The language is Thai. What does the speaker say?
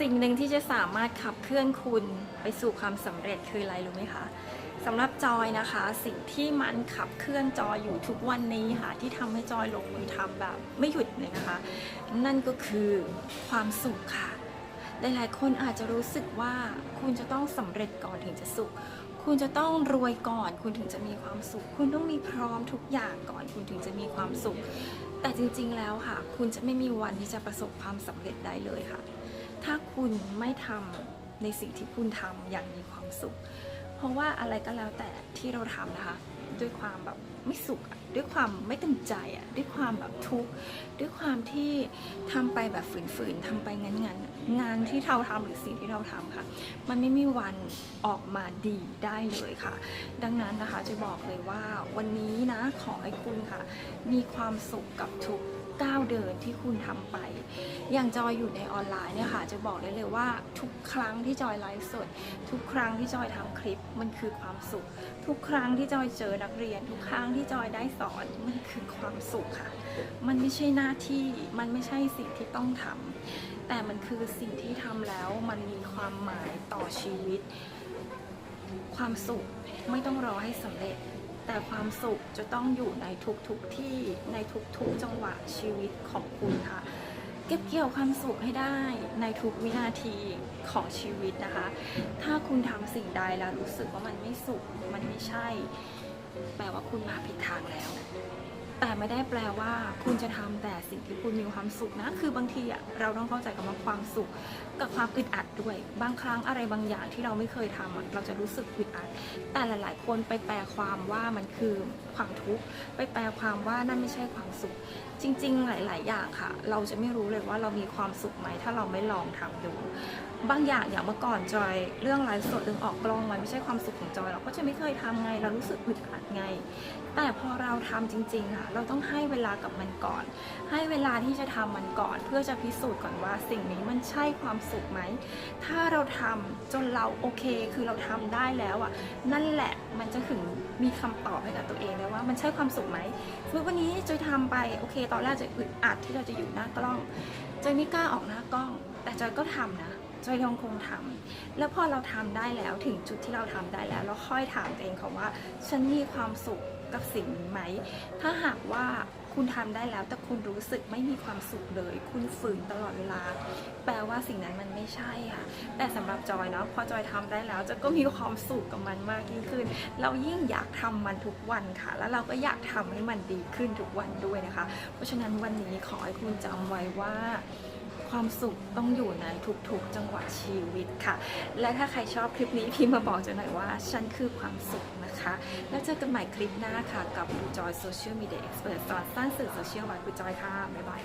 สิ่งหนึ่งที่จะสามารถขับเคลื่อนคุณไปสู่ความสำเร็จคืออะไรรู้ไหมคะสำหรับจอยนะคะ สิ่งที่มันขับเคลื่อนจอยอยู่ทุกวันนี้ค่ะ ที่ทำให้จอยลงมือทำแบบ ไม่หยุดเลยนะคะ นั่นก็คือความสุขค่ะหลายๆคนอาจจะรู้สึกว่าคุณจะต้องสำเร็จก่อนถึงจะสุข คุณจะต้องรวยก่อน คุณถึงจะมีความสุข คุณต้องมีพร้อมทุกอย่างก่อน คุณถึงจะมีความสุข แต่จริงๆแล้วค่ะ คุณจะไม่มีวันที่จะประสบความสำเร็จได้เลยค่ะ คุณไม่ทำในสิ่งที่คุณทำอย่างมีความสุข เพราะว่าอะไรก็แล้วแต่ที่เราทำนะคะ ด้วยความแบบไม่สุขด้วยความไม่เต็มใจอะด้วยความแบบทุกข์ด้วยความที่ทำไปแบบฝืนๆทำไปงั้นๆงานที่เราทำหรือสิ่งที่เราทำค่ะ มันไม่มีวันออกมาดีได้เลยค่ะ ดังนั้นนะคะจะบอกเลยว่าวันนี้นะขอให้คุณค่ะ มีความสุขกับทุก ก้าวเดินที่คุณทำไป อย่างจอยอยู่ในออนไลน์เนี่ยค่ะ จะบอกได้เลยว่าทุกครั้งที่จอยไลฟ์สด ทุกครั้งที่จอยทำคลิปมันคือความสุข ทุกครั้งที่จอยเจอนักเรียน ทุกครั้งที่จอยได้สอนมันคือความสุขค่ะ มันไม่ใช่หน้าที่มันไม่ใช่สิ่งที่ต้องทำแต่มันคือสิ่งที่ทำแล้วมันมีความหมายต่อชีวิต ความสุขไม่ต้องรอให้สำเร็จ แต่ความสุขจะต้องอยู่ในทุกๆทที่ในทุกๆจังหวะชีวิตของคุณค่ะ เก็บเกี่ยวความสุขให้ได้ในทุกวินาทีของชีวิตนะคะ ถ้าคุณทำสิ่งใดแล้วรู้สึกว่ามันไม่สุขมันไม่ใช่ แปลว่าคุณมาผิดทางแล้ว แต่ไม่ได้แปลว่าคุณจะทำแต่สิ่งที่คุณมีความสุขนะ คือบางทีอะเราต้องเข้าใจกับว่าความสุข กับความอึดอัดด้วย บางครั้งอะไรบางอย่างที่เราไม่เคยทำเราจะรู้สึกอึดอัด แต่หลาย ๆ คนไปแปลความว่ามันคือความทุกข์ ไปแปลความว่านั่นไม่ใช่ความสุข จริง ๆ หลาย ๆ อย่างค่ะ เราจะไม่รู้เลยว่าเรามีความสุขไหมถ้าเราไม่ลองทำดู บางอย่างอย่างเมื่อก่อนจอยเรื่องไลฟ์สดเรื่องออกกล้องมันไม่ใช่ความสุขของจอยเราก็จะไม่เคยทำไง เรารู้สึกอึดอัดไง แต่พอเราทำจริง ๆ ค่ะ เราต้องให้เวลากับมันก่อน ให้เวลาที่จะทำมันก่อน เพื่อจะพิสูจน์ก่อนว่าสิ่งนี้มันใช่ความสุขไหม ถ้าเราทำจนเราโอเค คือเราทำได้แล้วอะนั่นแหละมันจะถึงมีคำตอบให้กับตัวเองเลยว่ามันใช่ความสุขไหมสมมติวันนี้จอยทำไปโอเคตอนแรกจะอึดอัดที่เราจะอยู่หน้ากล้องจอยไม่กล้าออกหน้ากล้อง แต่จอยก็ทำนะจอยยังคงทำแล้วพอเราทำได้แล้วถึงจุดที่เราทำได้แล้ว เราค่อยถามตัวเองค่ะว่า ฉันมีความสุข กับสิ่งนี้ไหม ถ้าหากว่าคุณทำได้แล้วแต่คุณรู้สึกไม่มีความสุขเลย คุณฝืนตลอดเวลา แปลว่าสิ่งนั้นมันไม่ใช่ค่ะ แต่สำหรับจอยเนาะพอจอยทำได้แล้วจอยก็มีความสุขกับมันมากยิ่งขึ้น เรายิ่งอยากทำมันทุกวันค่ะ แล้วเราก็อยากทำให้มันดีขึ้นทุกวันด้วยนะคะ เพราะฉะนั้นวันนี้ขอให้คุณจำไว้ว่า ความสุขต้องอยู่ในทุกๆ จังหวะชีวิตค่ะ และถ้าใครชอบคลิปนี้พิมพ์มาบอกจะหน่อยว่า ฉันคือความสุขนะคะ แล้วเจอกันใหม่คลิปหน้าค่ะ กับบูจอยโซเชียลมีเดียเอ็กซ์เพรสสอนสร้างสื่อโซเชียลบายบูจอยค่ะ บ๊ายบาย